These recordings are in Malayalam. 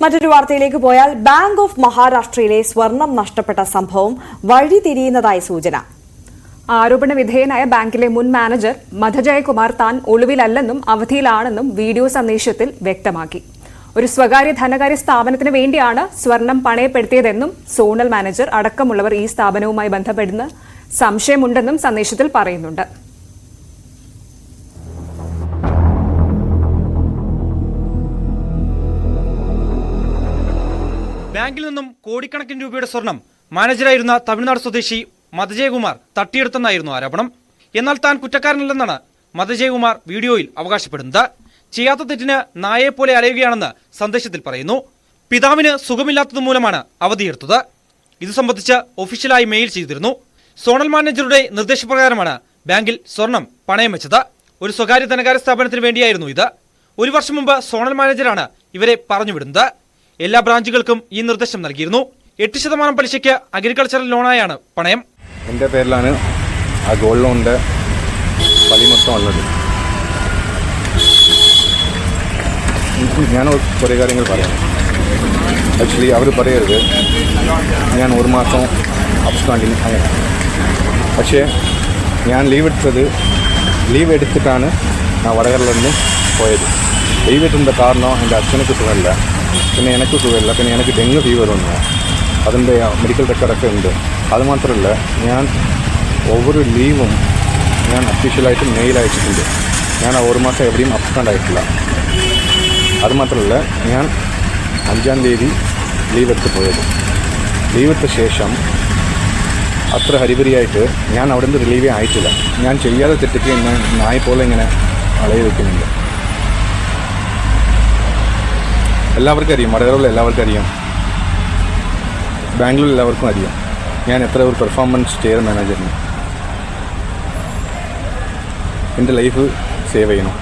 മറ്റൊരു വാർത്തയിലേക്ക് പോയാൽ ബാങ്ക് ഓഫ് മഹാരാഷ്ട്രയിലെ സ്വർണം നഷ്ടപ്പെട്ട സംഭവം വഴിതിരിയുന്നതായി സൂചന. ആരോപണ വിധേയനായ ബാങ്കിലെ മുൻ മാനേജർ മധജയകുമാർ താൻ ഒളിവിലല്ലെന്നും അവധിയിലാണെന്നും വീഡിയോ സന്ദേശത്തിൽ വ്യക്തമാക്കി. ഒരു സ്വകാര്യ ധനകാര്യ സ്ഥാപനത്തിന് വേണ്ടിയാണ് സ്വർണം പണയപ്പെടുത്തിയതെന്നും സോണൽ മാനേജർ അടക്കമുള്ളവർ ഈ സ്ഥാപനവുമായി ബന്ധപ്പെടുന്ന സംശയമുണ്ടെന്നും സന്ദേശത്തിൽ പറയുന്നുണ്ട്. ബാങ്കിൽ നിന്നും കോടിക്കണക്കിന് രൂപയുടെ സ്വർണം മാനേജരായിരുന്ന തമിഴ്നാട് സ്വദേശി മതജയകുമാർ തട്ടിയെടുത്തെന്നായിരുന്നു ആരോപണം. എന്നാൽ താൻ കുറ്റക്കാരനല്ലെന്നാണ് മതജയകുമാർ വീഡിയോയിൽ അവകാശപ്പെടുന്നത്. ചെയ്യാത്ത തെറ്റിന് നായയെപ്പോലെ അലയുകയാണെന്ന് സന്ദേശത്തിൽ പറയുന്നു. പിതാവിന് സുഖമില്ലാത്തത് മൂലമാണ് അവധിയെടുത്തത് ഇത് സംബന്ധിച്ച് ഒഫീഷ്യലായി മെയിൽ ചെയ്തിരുന്നു. സോണൽ മാനേജറുടെ നിർദ്ദേശപ്രകാരമാണ് ബാങ്കിൽ സ്വർണം പണയം വെച്ചത്. ഒരു സ്വകാര്യ ധനകാര്യ സ്ഥാപനത്തിന് വേണ്ടിയായിരുന്നു ഇത്. ഒരു വർഷം മുമ്പ് സോണൽ മാനേജറാണ് ഇവരെ പറഞ്ഞുവിടുന്നത് എല്ലാ ബ്രാഞ്ചുകൾക്കും ഈ നിർദ്ദേശം നൽകിയിരുന്നു. എട്ട് ശതമാനം പലിശയ്ക്ക് അഗ്രികൾച്ചറൽ ലോണായാണ് പണയം. എന്റെ പേരിലാണ് ആ ഗോൾഡ് ലോണിന്റെ പലി മൊത്തം ഉള്ളത്. ഞാൻ കുറേ കാര്യങ്ങൾ പറയാം. ആക്ച്വലി അവർ പറയരുത്. ഞാൻ ഒരു മാസം അബ്സ്റ്റാൻഡിങ് അങ്ങനെ പക്ഷേ ഞാൻ ലീവ് എടുത്തത് ലീവ് എടുത്തിട്ടാണ് ഞാൻ വടകരയിൽ നിന്ന് പോയത്. ലീവ് എടുത്തിന്റെ കാരണം എന്റെ അച്ഛനെ സുഖമില്ല പിന്നെ എനിക്ക് സുഖമില്ല പിന്നെ എനിക്ക് ഡെങ്കു ഫീവർ വന്നു അതിൻ്റെ മെഡിക്കൽ റെക്കോർഡൊക്കെ ഉണ്ട് അത് മാത്രമല്ല ഞാൻ ഒവ്വൊരു ലീവും ഞാൻ അഫീഷ്യലായിട്ട് മെയിൽ അയച്ചിട്ടുണ്ട് ഞാൻ ആ ഒരു മാസം എവിടെയും അബ്സ്റ്റാൻഡ് ആയിട്ടില്ല അത് മാത്രമല്ല ഞാൻ അഞ്ചാം തീയതി ലീവ് എടുത്ത് പോയത് ലീവ് എടുത്ത ശേഷം അത്ര ഹരിപരിയായിട്ട് ഞാൻ അവിടെ നിന്ന് റിലീവേ ആയിട്ടില്ല ഞാൻ ചെയ്യാതെ തെറ്റിക്ക് ഞാൻ നായ പോലെ ഇങ്ങനെ അളയി വെക്കുന്നുണ്ട് എല്ലാവർക്കും അറിയാം. വടകരയുള്ള എല്ലാവർക്കും അറിയാം. ബാംഗ്ലൂർ എല്ലാവർക്കും അറിയാം. ഞാൻ എത്ര ഒരു പെർഫോമൻസ് ചെയർ മാനേജറിന് എന്റെ ലൈഫ് സേവ് ചെയ്യണം.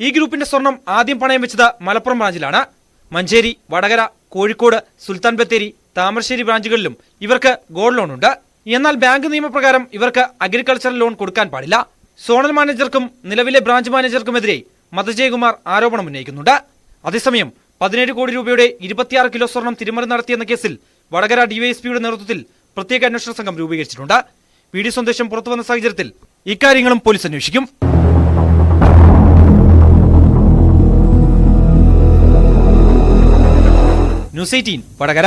ഈ ഗ്രൂപ്പിന്റെ സ്വർണം ആദ്യം പണയം വെച്ചത് മലപ്പുറം ബ്രാഞ്ചിലാണ് മഞ്ചേരി വടകര കോഴിക്കോട് സുൽത്താൻ ബത്തേരി താമരശ്ശേരി ബ്രാഞ്ചുകളിലും ഇവർക്ക് ഗോൾഡ് ലോൺ ഉണ്ട്. എന്നാൽ ബാങ്ക് നിയമപ്രകാരം ഇവർക്ക് അഗ്രികൾച്ചറൽ ലോൺ കൊടുക്കാൻ പാടില്ല. സോണൽ മാനേജർക്കും നിലവിലെ ബ്രാഞ്ച് മാനേജർക്കുമെതിരെ മതജയകുമാർ ആരോപണം ഉന്നയിക്കുന്നുണ്ട്. അതേസമയം പതിനേഴ് കോടി രൂപയുടെ ഇരുപത്തിയാറ് കിലോ സ്വർണം തിരിമറി നടത്തിയെന്ന കേസിൽ വടകര ഡിവൈഎസ്പിയുടെ നേതൃത്വത്തിൽ പ്രത്യേക അന്വേഷണ സംഘം രൂപീകരിച്ചിട്ടുണ്ട്. വീഡിയോ സന്ദേശം പുറത്തു വന്ന സാഹചര്യത്തിൽ ഇക്കാര്യങ്ങളും പോലീസ് അന്വേഷിക്കും. News eighteen Vadakara.